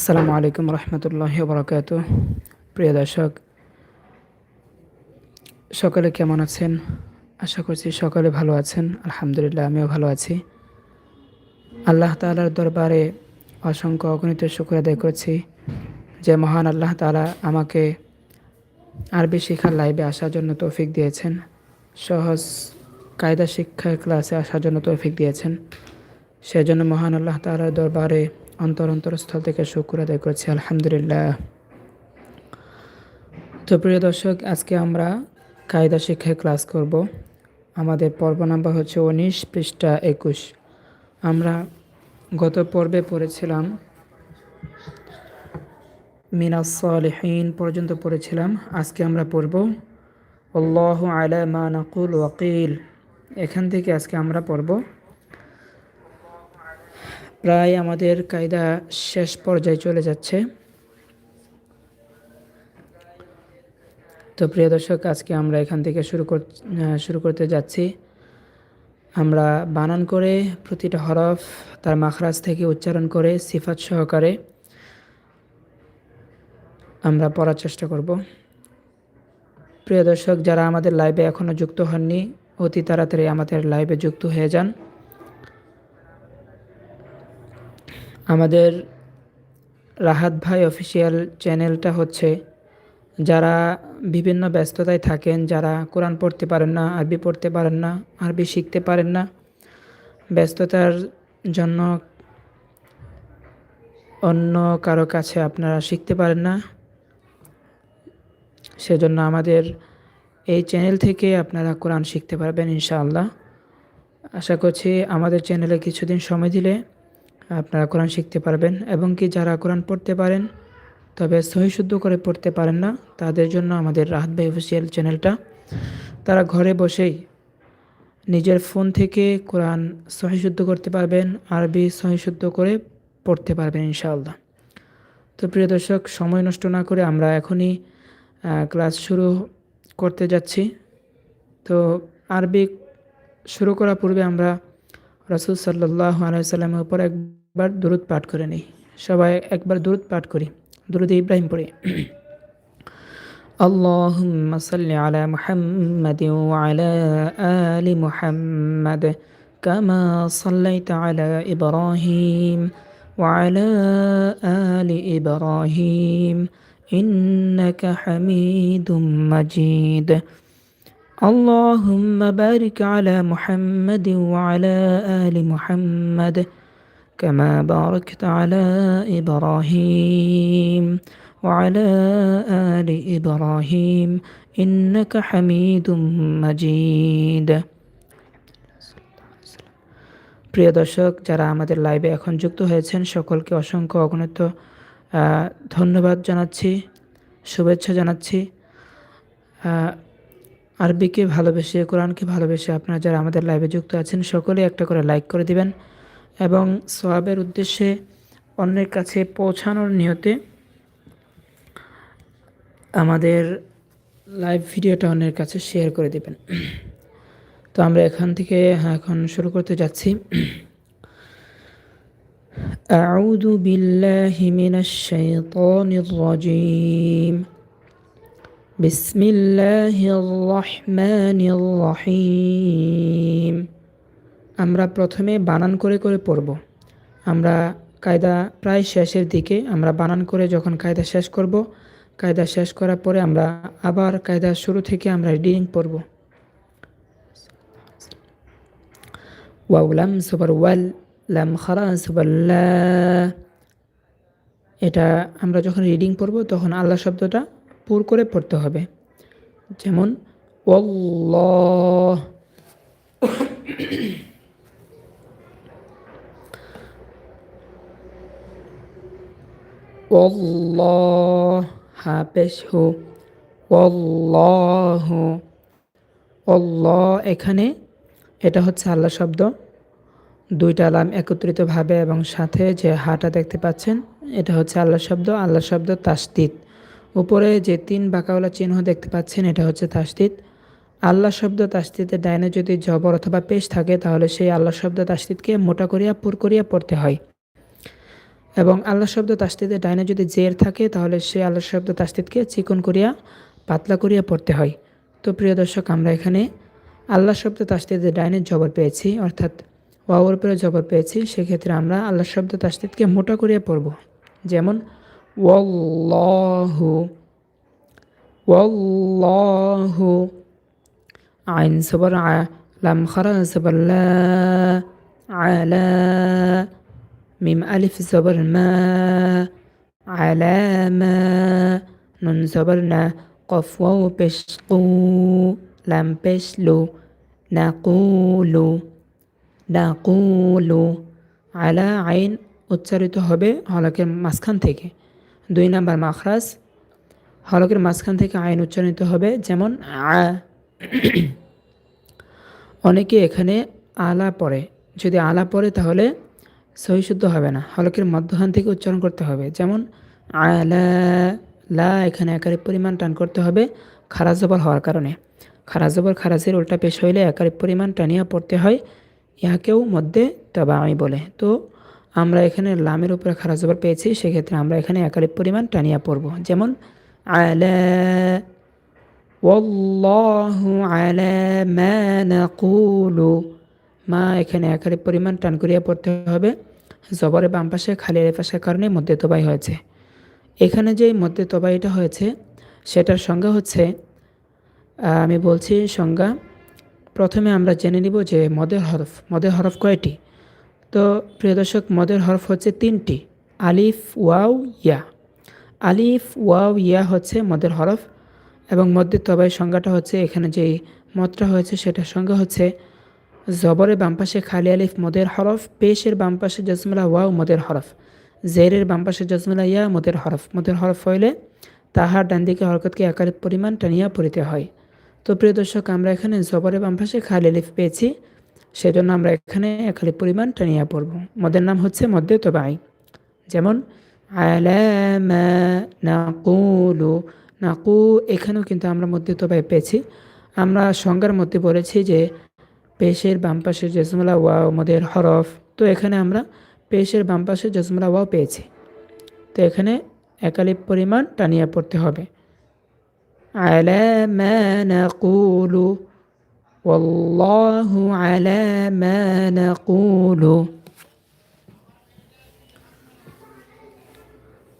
আসসালামু আলাইকুম রহমতুল্লাহ বরকাত প্রিয় দর্শক, সকলে কেমন আছেন? আশা করছি সকলে ভালো আছেন। আলহামদুলিল্লাহ, আমিও ভালো আছি। আল্লাহ তালার দরবারে অসংখ্য অগণিত শুক্র আদায় করছি যে মহান আল্লাহ তালা আমাকে আরবি শিক্ষার লাইভে আসার জন্য তৌফিক দিয়েছেন। সহজ কায়দা শিক্ষা ক্লাসে আসার জন্য তৌফিক দিয়েছেন। সেজন্য মহান আল্লাহ তালার দরবারে অন্তর অন্তরস্থল থেকে শুক্র আদায় করছি, আলহামদুলিল্লাহ। তো প্রিয় দর্শক, আজকে আমরা কায়দা শিক্ষায় ক্লাস করব। আমাদের পর্ব নাম্বার হচ্ছে উনিশ, পৃষ্ঠা একুশ। আমরা গত পর্বে পড়েছিলাম মিনাসলিহীন পর্যন্ত পড়েছিলাম। আজকে আমরা পড়ব, আল্লাহ আলা মা ওয়াকিল। এখান থেকে আজকে আমরা পড়ব প্রায় আমাদের কায়দা শেষ পর্যায়ে চলে যাচ্ছে। তো প্রিয় দর্শক, আজকে আমরা এখান থেকে শুরু কর শুরু করতে যাচ্ছি। আমরা বানান করে প্রতিটা হরফ তার মাখরাজ থেকে উচ্চারণ করে সিফাত সহকারে আমরা পড়ার চেষ্টা করব। প্রিয় দর্শক, যারা আমাদের লাইভে এখনও যুক্ত হননি, অতি তাড়াতাড়ি আমাদের লাইভে যুক্ত হয়ে যান। আমাদের রাহাত ভাই অফিসিয়াল চ্যানেলটা হচ্ছে যারা বিভিন্ন ব্যস্ততায় থাকেন, যারা কোরআন পড়তে পারেন না, আরবি পড়তে পারেন না, আরবি শিখতে পারেন না, ব্যস্ততার জন্য অন্য কারও কাছে আপনারা শিখতে পারেন না। সেজন্য আমাদের এই চ্যানেল থেকে আপনারা কোরআন শিখতে পারবেন ইনশাআল্লাহ। আশা করছি আমাদের চ্যানেলে কিছুদিন সময় দিলে আপনারা কোরআন শিখতে পারবেন এবং কি যারা কোরআন পড়তে পারেন, তবে সহিশুদ্ধ করে পড়তে পারেন না, তাদের জন্য আমাদের রাহাত ভাই অফিসিয়াল চ্যানেলটা। তারা ঘরে বসেই নিজের ফোন থেকে কোরআন সহিশুদ্ধ করতে পারবেন, আরবি সহিশুদ্ধ করে পড়তে পারবেন ইনশাআল্লাহ। তো প্রিয় দর্শক, সময় নষ্ট না করে আমরা এখনই ক্লাস শুরু করতে যাচ্ছি। তো আরবি শুরু করার পূর্বে আমরা রসুল সাল্লাহ আলাইসাল্লামের উপর একবার দূরত পাঠ করে নিই সবাই একবার দূরত পাঠ করি দূরদ ইব্রাহিম পড়ে اللهم صل على محمد وعلى آل محمد كما صليت على إبراهيم وعلى آل إبراهيم إنك حميد مجيد اللهم بارك على محمد وعلى آل محمد كما باركت على إبراهيم وعلى آل إبراهيم إنك حميد مجيد প্রিয় দর্শক যারা আমাদের লাইভে এখন যুক্ত হয়েছেন সকলকে অসংখ্য অগণিত ধন্যবাদ জানাচ্ছি শুভেচ্ছা জানাচ্ছি আরবিকে ভালোবেসে কোরআনকে ভালোবেসে আপনারা যারা আমাদের লাইভে যুক্ত আছেন সকলে একটা করে লাইক করে দিবেন এবং সোয়াবের উদ্দেশ্যে অন্যের কাছে পৌঁছানোর নিয়তে আমাদের লাইভ ভিডিওটা অন্যের কাছে শেয়ার করে দেবেন তো আমরা এখান থেকে এখন শুরু করতে যাচ্ছি أعوذ بالله من الشيطان الرجيم بسم الله الرحمن الرحيم আমরা প্রথমে বানান করে করে পড়ব। আমরা কায়দা প্রায় শেষের দিকে আমরা বানান করে যখন কায়দা শেষ করব, কায়দা শেষ করার পরে আমরা আবার কায়দা শুরু থেকে আমরা রিডিং পড়ব। ওয়াউলাম সুপার ওয়াল, লাম খারা সুপার এটা আমরা যখন রিডিং পড়ব তখন আল্লাহ শব্দটা পুর করে পড়তে হবে। যেমন ওল্লাহ والله হাফেজহু অল্লাহু অল্লাহ এখানে এটা হচ্ছে আল্লাহ শব্দ দুইটা আলাম একত্রিতভাবে এবং সাথে যে হাটা দেখতে পাচ্ছেন এটা হচ্ছে আল্লাহ শব্দ আল্লাহ শব্দ তাস্তিত উপরে যে তিন বাঁকাওয়ালা চিহ্ন দেখতে পাচ্ছেন এটা হচ্ছে তাস্তিত আল্লাহ শব্দ তাস্তিতে ডাইনে যদি জবর অথবা পেশ থাকে তাহলে সেই আল্লাহ শব্দ তাস্তিতকে মোটা করিয়া পুর করিয়া পড়তে হয় এবং আল্লাহ শব্দ তাস্তিদের ডাইনে যদি জের থাকে, তাহলে সে আল্লাহ শব্দ তাস্তিদকে চিকন করিয়া, পাতলা করিয়া পড়তে হয়। তো প্রিয় দর্শক, আমরা এখানে আল্লাহ শব্দ তাস্তিদের ডাইনে জবর পেয়েছি, অর্থাৎ ওয়াওর উপরে জবর পেয়েছি। সেক্ষেত্রে আমরা আল্লাহ শব্দ তাস্তিদকে মোটা করিয়া পড়ব। যেমন, ওয়াল্লাহু ওয়াল্লাহু আইন সবর লাম খারা সবর লা আলা মিম আলিফ জবর মা আলামা নুন জবর না কফ ওয়াও পেশ কু লাম পেশ লু নাকুলু নাকুলু আলা আইন উচ্চারিত হবে হলকের মাঝখান থেকে। দুই নাম্বার মাখরাজ হলকের মাঝখান থেকে আইন উচ্চারিত হবে যেমন আ। অনেকে এখানে আলা পড়ে। যদি আলা পড়ে তাহলে সহি শুদ্ধ হবে না। হলকের মধ্যখান থেকে উচ্চারণ করতে হবে। যেমন, আলা, লা, এখানে একারে পরিমাণ টান করতে হবে খারাজ জবর হওয়ার কারণে। খারাজ জবর খারাজের উল্টা পেশ হইলে একারে পরিমাণ টানিয়া পড়তে হয়। ইহাকেও মধ্যে তবা আমি বলে। তো, আমরা এখানে লামের উপরে খারাজ জবর পেয়েছি, সেক্ষেত্রে আমরা এখানে একারে পরিমাণ টানিয়া পড়ব। যেমন, আলা মা মা এখানে একারে পরিমাণ টান করিয়া পড়তে হবে। জবরে বাম পাশে খালি পাশের কারণে মধ্যে তবাই হয়েছে। এখানে যে মধ্যে তবাইটা হয়েছে, সেটার সংজ্ঞা হচ্ছে আমি বলছি সংজ্ঞা, প্রথমে আমরা জেনে নিব যে মদের হরফ মদের হরফ কয়টি? তো প্রিয় দর্শক, মদের হরফ হচ্ছে তিনটি, আলিফ, ওয়াও, ইয়া। আলিফ, ওয়াও, ইয়া হচ্ছে মদের হরফ এবং মধ্যে তবাই সংজ্ঞাটা হচ্ছে, এখানে যেই মতটা হয়েছে, সেটার সংজ্ঞা হচ্ছে জবরের বাম পাশে খালি আলিফ, মদের হরফ, পেশের বাম পাশে জজমলা ওয়াও মদের হরফ। জেরের বাম পাশে জজমলা ইয়া, মদের হরফ। মদের হরফ হইলে তাহার ডান দিকে হরকতকে আকারের পরিমাণ টানিয়া পড়িতে হয়। তো প্রিয় দর্শক, আমরা এখানে জবরের বাম পাশে খালি আলিফ পেয়েছি। সেজন্য আমরা এখানে একালি পরিমাণ টানিয়া পড়ব। মদের নাম হচ্ছে মদ্যে মধ্যে তবাই। যেমন নাকুলু, নাকু, এখানেও কিন্তু আমরা মধ্যে তবাই পেয়েছি। আমরা সংজ্ঞার মধ্যে বলেছি যে পেশের বাম পাশে জজমলা ওয়াও মদের হরফ তো এখানে আমরা পেশের বাম পাশে জজমলা ওয়াও পেয়েছি তো এখানে একালিপ পরিমাণ টানিয়া পড়তে হবে على ما نقول والله على ما نقول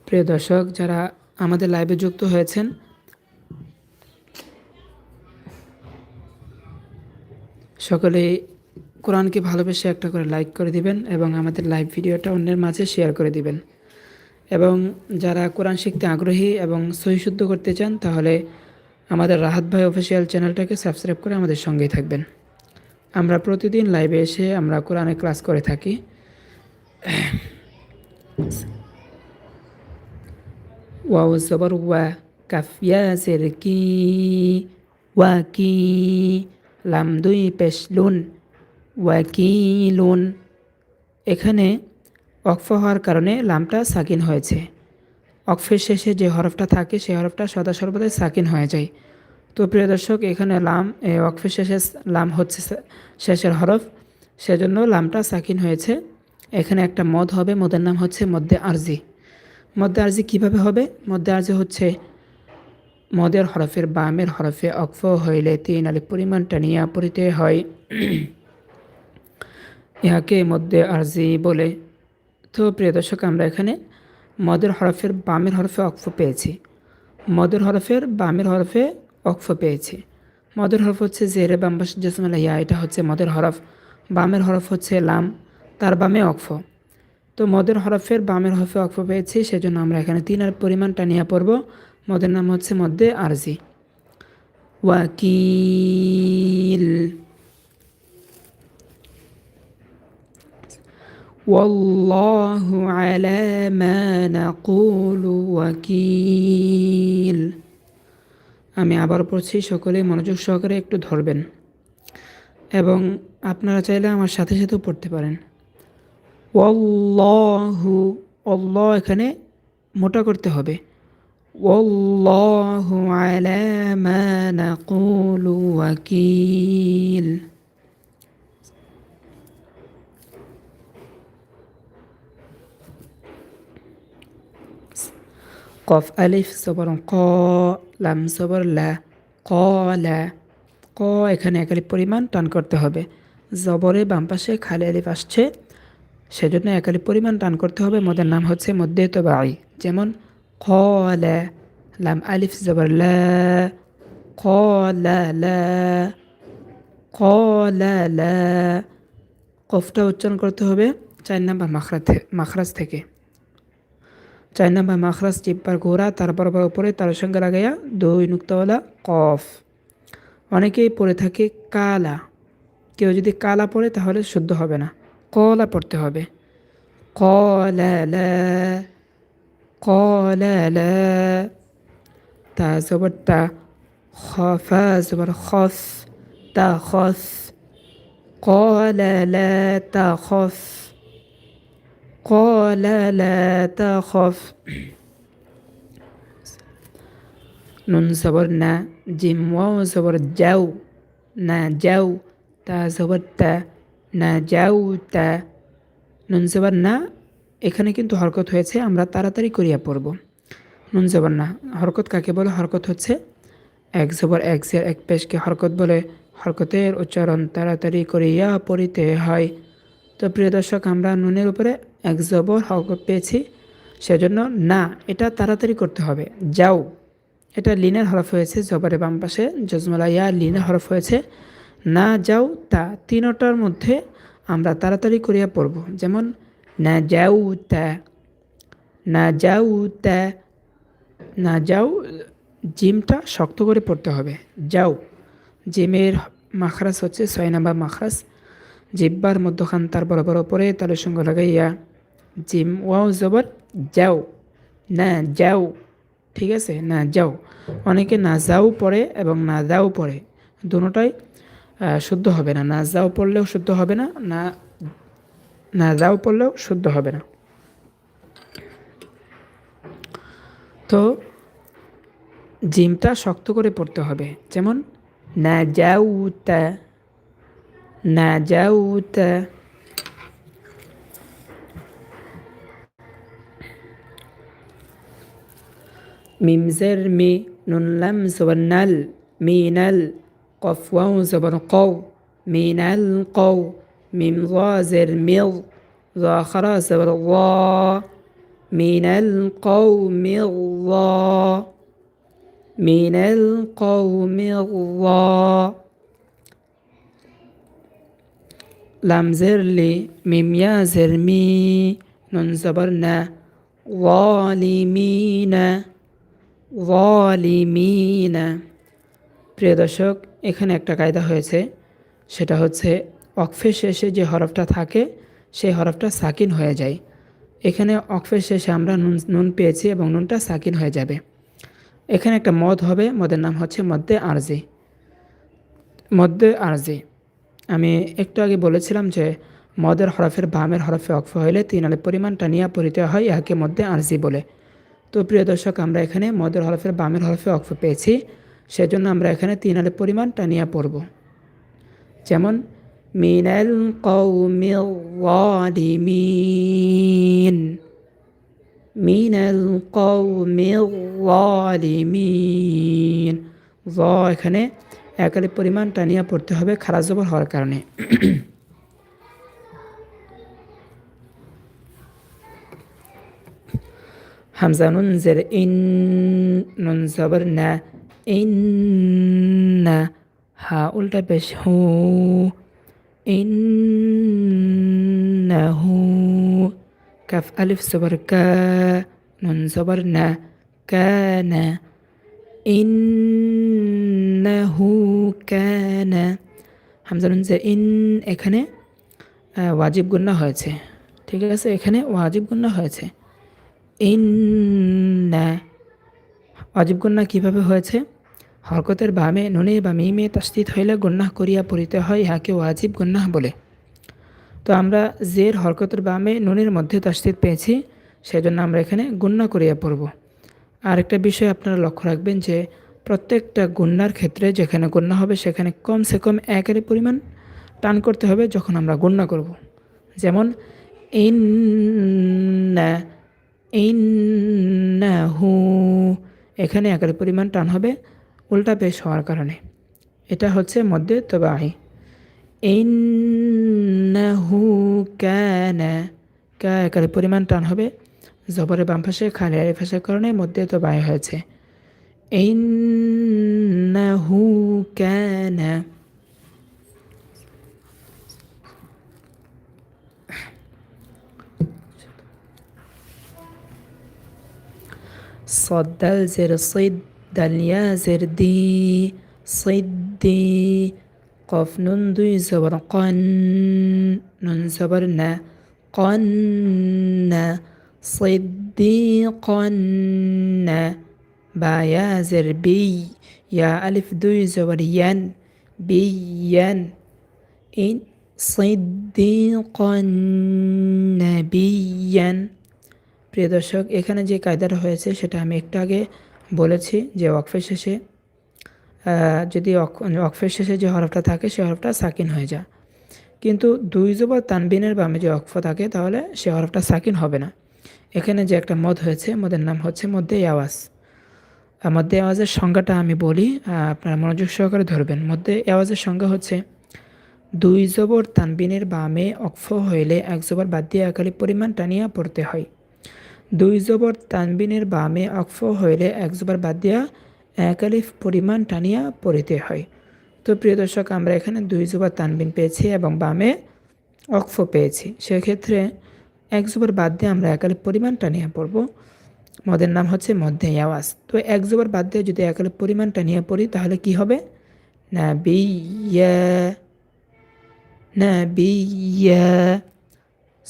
প্রিয় দর্শক যারা আমাদের লাইভে যুক্ত হয়েছেন সকলে কোরআনকে ভালোবেসে একটা করে লাইক করে দিবেন এবং আমাদের লাইভ ভিডিওটা অন্যের মাঝে শেয়ার করে দিবেন। এবং যারা কোরআন শিখতে আগ্রহী এবং সহিশুদ্ধ করতে চান, তাহলে আমাদের রাহাত ভাই অফিসিয়াল চ্যানেলটাকে সাবস্ক্রাইব করে আমাদের সঙ্গেই থাকবেন। আমরা প্রতিদিন লাইভে এসে আমরা কোরআনে ক্লাস করে থাকি। ওয়াও জবর ওয়া কাফিয়া সের কি, ওয়া কি। লাম দুই পেশ লুন, ওয়াকিলুন। এখানে অক্ফ হওয়ার কারণে লামটা সাকিন হয়েছে। অক্ফের শেষে যে হরফটা থাকে সেই হরফটা সদা সর্বদাই সাকিন হয়ে যায়। তো প্রিয় দর্শক, এখানে লাম অক্ফের শেষে লাম হচ্ছে শেষের হরফ। সেজন্য লামটা সাকিন হয়েছে। এখানে একটা মদ হবে, মদের নাম হচ্ছে মধ্যে আরজি। মধ্যে আরজি কীভাবে হবে? মধ্যে আরজি হচ্ছে মদের হরফের বামের হরফে অক্ফ হইলে তিন আলি পরিমাণটা নিয়ে পড়িতে হয়। ইহাকে মধ্যে আরজি বলে। তো প্রিয় দর্শক, আমরা এখানে মদের হরফের বামের হরফে অক্ফ পেয়েছি। মদের হরফের বামের হরফে অক্ফ পেয়েছি। মদের হরফ হচ্ছে জেরে বাম্বাস জসমলা ইয়া এটা হচ্ছে মদের হরফ। বামের হরফ হচ্ছে লাম, তার বামে অক্ফ। তো মদের হরফের বামের হরফে অক্ফ পেয়েছি, সেজন্য আমরা এখানে তিন আর পরিমাণটা নিয়ে পড়ব। মদের নাম হচ্ছে মধ্যে আরজি ওয়াকিল والله على ما نقول وكيل আমি আবার পড়ছি সকলে মনোযোগ সহকারে একটু ধরবেন এবং আপনারা চাইলে আমার সাথে সাথেও পড়তে পারেন ওয়াল্লাহু অল্লাহ এখানে মোটা করতে হবে ওয়াল্লাহু আলা মা নাকুলু ওয়াকিল কফ আলিফ জবর ক লাম জবর লা ক লা ক এখানে এক আলিফ পরিমাণ টান করতে হবে। জবরে বাম পাশে খালি আলিফ আসছে। সেজন্য এক আলিফ পরিমাণ টান করতে হবে। মদের নাম হচ্ছে মধ্যে তো বাই যেমন ক আলিফ জবর লা ক লা লা ক লা লা কফটা উচ্চারণ করতে হবে চার নাম্বার মাখরাজ মাখরাজ থেকে। চার নাম্বার মাখরাজ চিপ্পার ঘোরা তার বরাবর উপরে তার সঙ্গে লাগাইয়া দুই নুক্তাওয়ালা কফ। অনেকেই পড়ে থাকে কালা। কেউ যদি কালা পড়ে তাহলে শুদ্ধ হবে না। কলা পড়তে হবে। কলা قال لا. تا زبر تا خافا زبر خاف تا خاف. قال لا تخف قال لا تخف نون زبر نا جيم واو زبر جو نا جاو. تا زبر تا نا جاو تا. نون زبر نا এখানে কিন্তু হরকত হয়েছে, আমরা তাড়াতাড়ি করিয়া পড়ব। নুন জবর না, হরকত কাকে বলে? হরকত হচ্ছে এক জবর এক জের এক পেশকে। হরকত বলে হরকতের উচ্চারণ তাড়াতাড়ি করিয়া পড়িতে হয়। তো প্রিয় দর্শক, আমরা নুনের উপরে এক জবর হরকত পেয়েছি, সেজন্য না, এটা তাড়াতাড়ি করতে হবে। যাও, এটা লিনের হরফ হয়েছে জবরে বাম পাশে জজমলা ইয়া লিনের হরফ হয়েছে। না যাও, তা তিনটার মধ্যে আমরা তাড়াতাড়ি করিয়া পড়ব। যেমন তা না যাও জিমটা শক্ত করে পড়তে হবে। যাও জিমের মাখরাস হচ্ছে ছয় নাম্বার মাখরাস। জিব্বার মধ্যখান, তার বড় বড় পরে তালের সঙ্গে লাগাইয়া জিম ওয়াও জবর যাও না যাও ঠিক আছে? না যাও অনেকে না যাও পড়ে এবং না যাও পড়ে। দুটোটাই শুদ্ধ হবে না। না যাও পড়লেও শুদ্ধ হবে না না না যাও পড়লেও শুদ্ধ হবে না। তো জিমটা শক্ত করে পড়তে হবে। যেমন, না যাউতা না যাউতা মিমজের মি নুনলাম জবন্নাল মিনাল কফওয়াও জবন কৌ মিনাল কৌ ميم ظا زر مض ظا خرا زبر ظا من القوم الظا من القوم الضا لم زرلي ميم يا زرمي نون زبرنا ظالمين ظالمين প্রিয় দর্শক এখানে একটা কায়দা হয়েছে সেটা হচ্ছে অকফের শেষে যে হরফটা থাকে, সেই হরফটা সাকিন হয়ে যায়। এখানে অকফের শেষে আমরা নুন নুন পেয়েছি এবং নুনটা সাকিন হয়ে যাবে। এখানে একটা মদ হবে, মদের নাম হচ্ছে মদ্যে আরজি। মদ্যে আরজি। আমি একটু আগে বলেছিলাম যে, মদের হরফের বামের হরফে অক্ফ হইলে তিন আলের পরিমাণ টানিয়া পরিতে হয় ইহাকে মধ্যে আরজি বলে। তো প্রিয় দর্শক, আমরা এখানে মদের হরফের বামের হরফে অক্ফ পেয়েছি। সেজন্য আমরা এখানে তিন আলের পরিমাণ টানিয়া পড়ব। যেমন মিনাল কৌমিন মিনাল কৌমিল জালিমিন জ এখানে একালি পরিমাণ টানিয়া পড়তে হবে খারাপ জবর হওয়ার কারণে। হামজা নুন জের ইন নুন জবর না ইন না হা উল্টা পেশ হু ইন হু কাফ আলিফ জবর কা নুন জবর না كان ইন্নাহু কানা হামজা নুনজে ইন এখানে ওয়াজিব গুন্না হয়েছে ঠিক আছে এখানে ওয়াজিব গুন্না হয়েছে ইন্না ওয়াজিব গুন্না কীভাবে হয়েছে হরকতের বামে, নুনে বা মিমে তাস্তিত হইলে গুন্নাহ করিয়া পড়িতে হয় ইহাকে ওয়াজিব গুন্নাহ বলে তো আমরা জের হরকতের বামে, নুনের মধ্যে তাস্তিত পেয়েছি সেজন্য আমরা এখানে গুন্না করিয়া পড়ব আরেকটা বিষয় আপনারা লক্ষ্য রাখবেন যে, প্রত্যেকটা গুন্নার ক্ষেত্রে যেখানে গুন্না হবে, সেখানে কমসে কম একের পরিমাণ টান করতে হবে যখন আমরা গুন্না করব। যেমন ইন ইন্নাহু, এখানে একের পরিমাণ টান হবে উল্টা পেশ হওয়ার কারণে এটা হচ্ছে মধ্যে তবাহি ইন্নাহু কানা কা একের পরিমাণ টান হবে জবরের বাম পাশে খালি আলিফ আসার কারণে মধ্যে তো বাই হয়েছে ইন্নাহু কানা صد زر صد دال يا زر دي صدي قف نون দুই জবর قن নুন জবর না قن صديقا با يا زر بي يا ألف দুই জবর ইয়ান বিয়ান ইন صديقا نبيا প্রিয় দর্শক এখানে যে কায়দাটা হয়েছে সেটা আমি একটু আগে বলেছি যে ওয়াকফের শেষে যদি ওয়াকফের শেষে যে হরফটা থাকে, সে হরফটা সাকিন হয়ে যায়। কিন্তু দুই জবর তানবিনের বামে যে অক্ফ থাকে, তাহলে সে হরফটা সাকিন হবে না। এখানে যে একটা মদ হয়েছে, মদের নাম হচ্ছে মধ্যে আওয়াজ। মধ্যে আওয়াজের সংজ্ঞাটা আমি বলি আপনারা মনোযোগ সহকারে ধরবেন। মধ্যে আওয়াজের সংজ্ঞা হচ্ছে, দুই জবর তানবিনের বামে অক্ফ হইলে এক জবর বাদ দিয়ে একালি পরিমাণ টানিয়া পড়তে হয়। দুই জবর তানবিনের বামে অক্ফ হইলে এক জবর বাদ দিয়া একালিফ পরিমাণ টানিয়া পড়িতে হয়। তো প্রিয় দর্শক, আমরা এখানে দুই জবর তানবিন পেয়েছি এবং বামে অক্ফ পেয়েছি। সেক্ষেত্রে এক জবর বাদ দিয়ে আমরা একালিফ পরিমাণ টানিয়া পড়ব। মদের নাম হচ্ছে মধ্যে আওয়াজ। তো এক জবর বাদ দিয়ে যদি একালিফ পরিমাণ টানিয়া পড়ি, তাহলে কি হবে? না বিয়া না বিয়া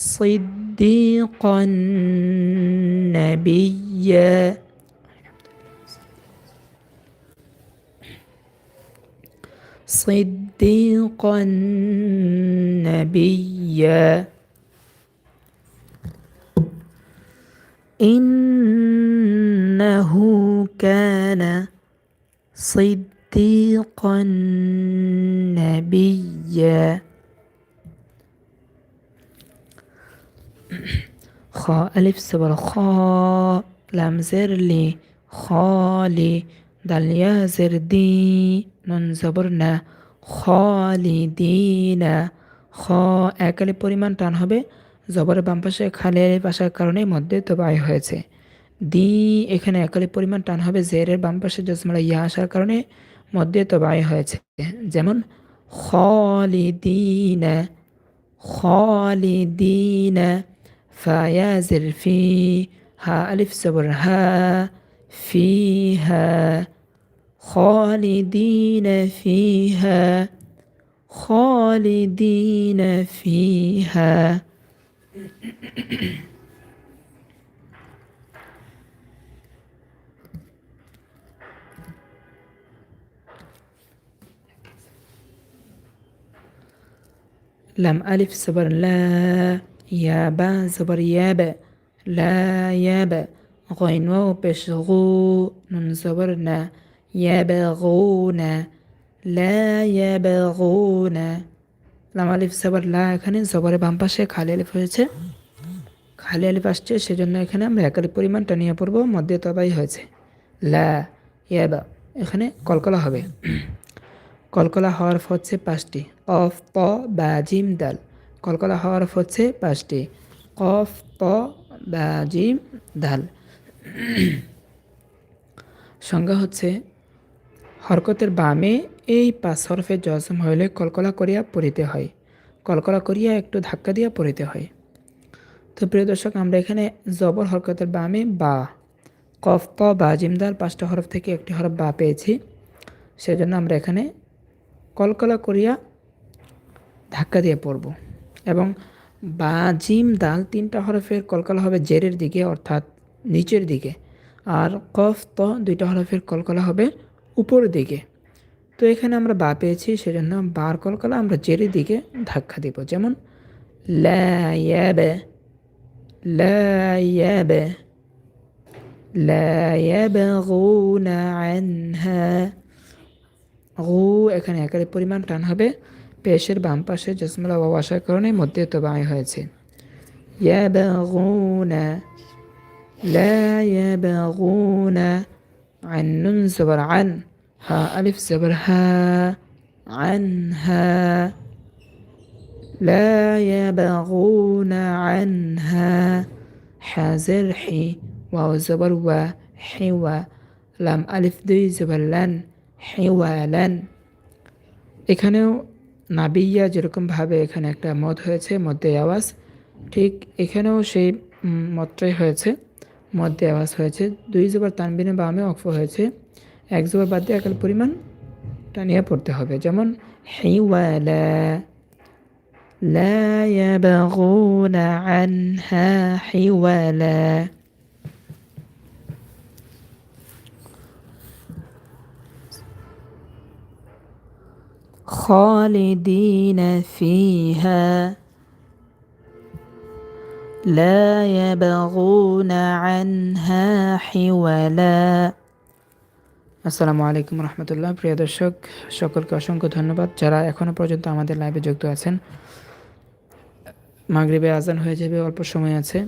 صديقا نبيا. صديقا نبيا. إنه كان صديقا نبيا. খ আলিফ সবল খ লাম জের লি খলি দালিয়া জের দি নন জবর না খলি দি না খ একালি পরিমাণ টান হবে। জবরের বাম পাশে খালের পাশার কারণে মধ্যে তবাই হয়েছে। দি এখানে একালি পরিমাণ টান হবে জেরের বাম পাশে জজমালা ইয়া আসার কারণে মধ্যে তবাই হয়েছে। যেমন খলিদিনা খলিদিনা فيازر في ها ألف زبر ها فيها خالدين فيها خالدين فيها. لم ألف صبر لا. يابا زبر يابا لا يابا غين واو بش غو نون زبرنا يبغون لا يبغون লাম আলিফ সাবার লা এখানে জবরে বাম পাশে খালি আলিফ হয়েছে খালি আলিফ আসছে সেজন্য এখানে আমরা একালি পরিমাণটা নিয়ে পড়ব মধ্যে তবাই হয়েছে লা ইয়াবা এখানে কলকলা হবে কলকলা হওয়ার হচ্ছে পাঁচটি অফ প বা জিম দাল কলকলা হওয়ার হচ্ছে পাঁচটি। কফ, ত, বা, জিম, দাল। সংজ্ঞা হচ্ছে, হরকতের বামে এই পাঁচ হরফে জজম হইলে কলকলা করিয়া পড়িতে হয়। কলকলা করিয়া একটু ধাক্কা দিয়া পড়িতে হয়। তো প্রিয় দর্শক, আমরা এখানে জবর হরকতের বামে বা, কফ প বা জিমদাল পাঁচটা হরফ থেকে একটি হরফ বা পেয়েছি। সেজন্য আমরা এখানে কলকলা করিয়া ধাক্কা দিয়ে পড়ব। এবং বা জিম দাল তিনটা হরফের কলকলা হবে জেরের দিকে, অর্থাৎ নিচের দিকে। আর কফ, ত দুইটা হরফের কলকলা হবে উপরের দিকে। তো এখানে আমরা বা পেয়েছি, সেজন্য বার কলকলা আমরা জেরের দিকে ধাক্কা দিব। যেমন ল্যাবে ল্যাবে এখানে একের পরিমাণ টান হবে। পেশের বাম পাশে জসমলা ওয়াও আসার কারণে মধ্যে তবাই হয়েছে ইয়াবাগুনা لا يبغون عن نون زبر عن ها ألف زبر ها عنها لا يبغون عنها حازر حي واو زبر و حوا লাম আলিফ দুই জবর লান হিওয়ালান এখানেও নাবিয়া যেরকমভাবে এখানে একটা মদ হয়েছে মধ্যে আওয়াজ ঠিক এখানেও সেই উম, মতটাই হয়েছে মধ্যে আওয়াজ হয়েছে দুই জবর তানবিনে বামে অক্ষ হয়েছে এক জবর বাদ দিয়ে একাল পরিমাণ টানিয়ে পড়তে হবে যেমন হিওয়ালা لا يبغون عنها حولا خالدين فيها لا يبغون عنها حولا আসসালামু আলাইকুম রহমতুল্লাহ প্রিয় দর্শক সকলকে অসংখ্য ধন্যবাদ যারা এখনও পর্যন্ত আমাদের লাইভে যুক্ত আছেন মাগরিবে আজান হয়ে যাবে অল্প সময় আছে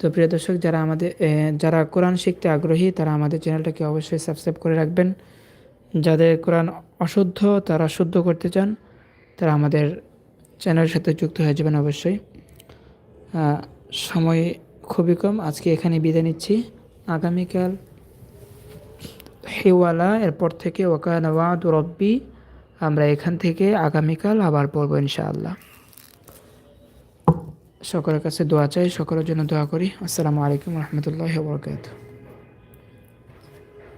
তো প্রিয় দর্শক যারা আমাদের এ, যারা কোরআন শিখতে আগ্রহী তারা আমাদের চ্যানেলটাকে অবশ্যই সাবস্ক্রাইব করে রাখবেন যাদের কোরআন অশুদ্ধ, তারা শুদ্ধ করতে চান, তারা আমাদের চ্যানেলের সাথে যুক্ত হয়ে যাবেন অবশ্যই। সময় খুবই কম, আজকে এখানে বিদায় নিচ্ছি। আগামীকাল হেওয়ালা, এরপর থেকে ওকান ওয়াদ রব্বি, আমরা এখান থেকে আগামীকাল আবার পড়ব ইনশাআল্লাহ। সকলের কাছে দোয়া চাই, সকলের জন্য দোয়া করি। আসসালামু আলাইকুম রহমতুল্লাহ বরকাত